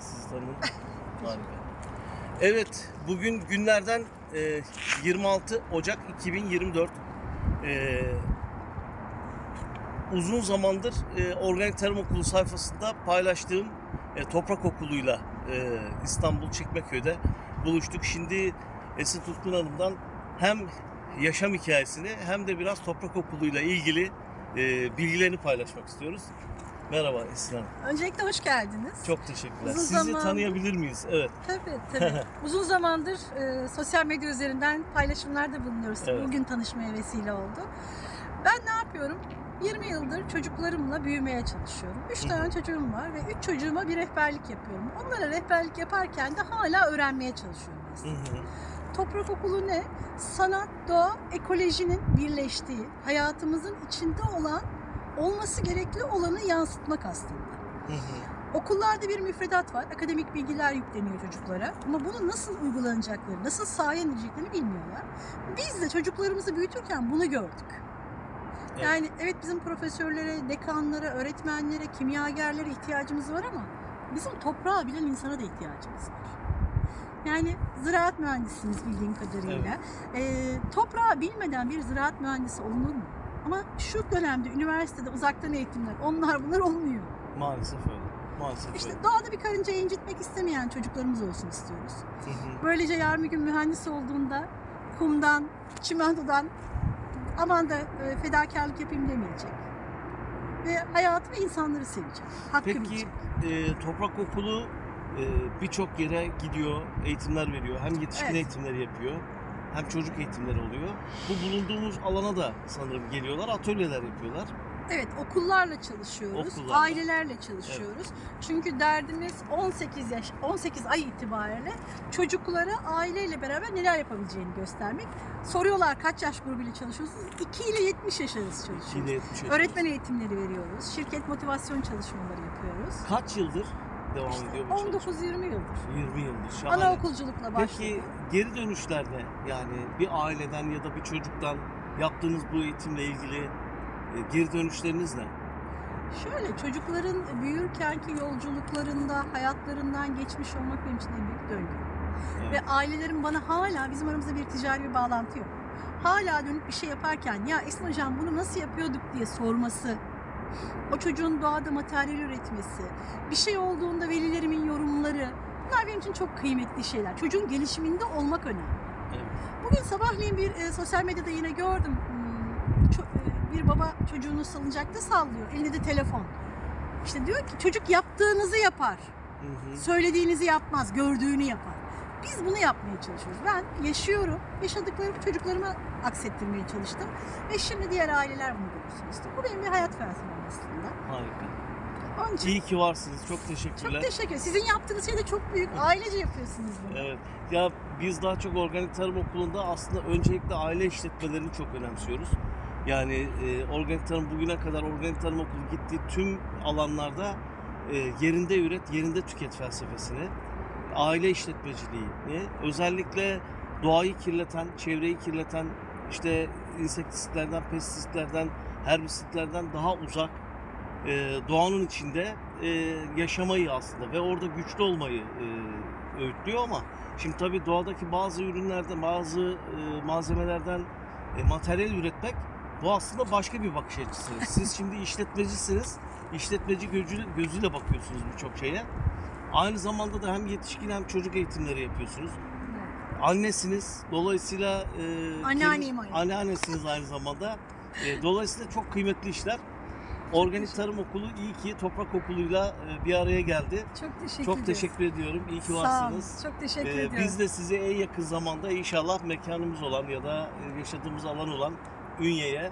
sizi tanıdım. Harika. Evet, bugün günlerden e, 26 Ocak 2024. E, uzun zamandır e, Organik Tarım Okulu sayfasında paylaştığım e, Toprak Okulu'yla e, İstanbul Çekmeköy'de buluştuk. Şimdi Esin Tutkun Hanım'dan hem yaşam hikayesini hem de biraz Toprak Okulu'yla ilgili e, bilgilerini paylaşmak istiyoruz. Merhaba Esin Hanım. Öncelikle hoş geldiniz. Çok teşekkürler. Uzun Sizi zaman- tanıyabilir miyiz? Evet. Tabii tabii. Uzun zamandır e, sosyal medya üzerinden paylaşımlarda bulunuyoruz. Evet. Bugün tanışmaya vesile oldu. Ben ne yapıyorum? 20 yıldır çocuklarımla büyümeye çalışıyorum. 3 Hı. tane çocuğum var ve 3 çocuğuma bir rehberlik yapıyorum. Onlara rehberlik yaparken de hala öğrenmeye çalışıyorum aslında. Toprak okulu ne? Sanat, doğa, ekolojinin birleştiği, hayatımızın içinde olan, olması gerekli olanı yansıtmak aslında. Okullarda bir müfredat var. Akademik bilgiler yükleniyor çocuklara. Ama bunu nasıl uygulanacakları, nasıl sahaya indireceklerini bilmiyorlar. Biz de çocuklarımızı büyütürken bunu gördük. Evet. Yani evet bizim profesörlere, dekanlara, öğretmenlere, kimyagerlere ihtiyacımız var ama bizim toprağı bilen insana da ihtiyacımız var. Yani ziraat mühendisiniz bildiğim kadarıyla. Ee, toprağı bilmeden bir ziraat mühendisi olunur mu? Ama şu dönemde üniversitede uzaktan eğitimler, onlar bunlar olmuyor. Maalesef öyle. Maalesef İşte öyle. doğada bir karıncayı incitmek istemeyen çocuklarımız olsun istiyoruz. Böylece yarın bir gün mühendis olduğunda kumdan, çimentodan aman da e, fedakarlık yapayım demeyecek. Ve hayatı ve insanları sevecek. Hakkı Peki bilecek. e, Toprak Okulu e, birçok yere gidiyor, eğitimler veriyor. Hem yetişkin Evet. eğitimleri yapıyor, hem çocuk eğitimleri oluyor. Bu bulunduğumuz alana da sanırım geliyorlar, atölyeler yapıyorlar. Evet okullarla çalışıyoruz. Okullarla. Ailelerle çalışıyoruz. Çünkü derdimiz 18 yaş 18 ay itibariyle çocuklara aileyle beraber neler yapabileceğini göstermek. Soruyorlar kaç yaş grubuyla çalışıyorsunuz? 2 ile 70 yaş arası çalışıyoruz. 2 ile 70 yaş Öğretmen eğitimleri veriyoruz. Şirket motivasyon çalışmaları yapıyoruz. Kaç yıldır devam ediyor bu çalışma? 19-20 yıldır. 20 yıldır. Şahane. Anaokulculukla başladık. Peki geri dönüşlerde yani bir aileden ya da bir çocuktan yaptığınız bu eğitimle ilgili e, geri dönüşleriniz ne? Şöyle çocukların büyürkenki yolculuklarında hayatlarından geçmiş olmak benim için en büyük döngü. Evet. Ve ailelerin bana hala bizim aramızda bir ticari bir bağlantı yok. Hala dönüp bir şey yaparken ya Esin hocam bunu nasıl yapıyorduk diye sorması, o çocuğun doğada materyal üretmesi, bir şey olduğunda velilerimin yorumları bunlar benim için çok kıymetli şeyler. Çocuğun gelişiminde olmak önemli. Evet. Bugün sabahleyin bir e, sosyal medyada yine gördüm. Hmm, e, bir baba çocuğunu salıncakta sallıyor. Elinde de telefon. İşte diyor ki çocuk yaptığınızı yapar. Hı hı. Söylediğinizi yapmaz, gördüğünü yapar. Biz bunu yapmaya çalışıyoruz. Ben yaşıyorum, yaşadıklarımı çocuklarıma aksettirmeye çalıştım. Ve şimdi diğer aileler bunu görsün istiyorum. Bu benim bir hayat felsefem aslında. Harika. Onun için İyi ki varsınız. Çok çok teşekkürler. teşekkür ederim. Sizin yaptığınız şey de çok büyük. Ailece yapıyorsunuz bunu. Evet. Ya biz daha çok organik tarım okulunda aslında öncelikle aile işletmelerini çok önemsiyoruz. Yani e, organik tarım bugüne kadar organik tarım okulu gittiği tüm alanlarda e, yerinde üret, yerinde tüket felsefesini, aile işletmeciliğini, özellikle doğayı kirleten, çevreyi kirleten, işte insektisitlerden, pestisitlerden, herbisitlerden daha uzak e, doğanın içinde e, yaşamayı aslında ve orada güçlü olmayı e, öğütlüyor ama şimdi tabii doğadaki bazı ürünlerden, bazı e, malzemelerden e, materyal üretmek bu aslında başka bir bakış açısı. Siz şimdi işletmecisiniz. İşletmeci gözü, gözüyle bakıyorsunuz birçok şeye. Aynı zamanda da hem yetişkin hem çocuk eğitimleri yapıyorsunuz. Annesiniz. Dolayısıyla e, Anneanneyim aynı. Anneannesiniz aynı zamanda. E, dolayısıyla çok kıymetli işler. Organik Tarım Okulu iyi ki Toprak Okulu'yla e, bir araya geldi. Çok teşekkür Çok teşekkür ediyorum. İyi ki Sağ olun. varsınız. Çok teşekkür Ee, ediyorum. biz de sizi en yakın zamanda inşallah mekanımız olan ya da e, yaşadığımız alan olan Ünye'ye.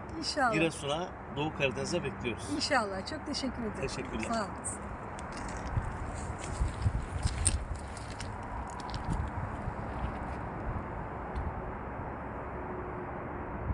Giresun'a, Doğu Karadeniz'e bekliyoruz. İnşallah. Çok teşekkür ederim. Teşekkürler. Sağ olun.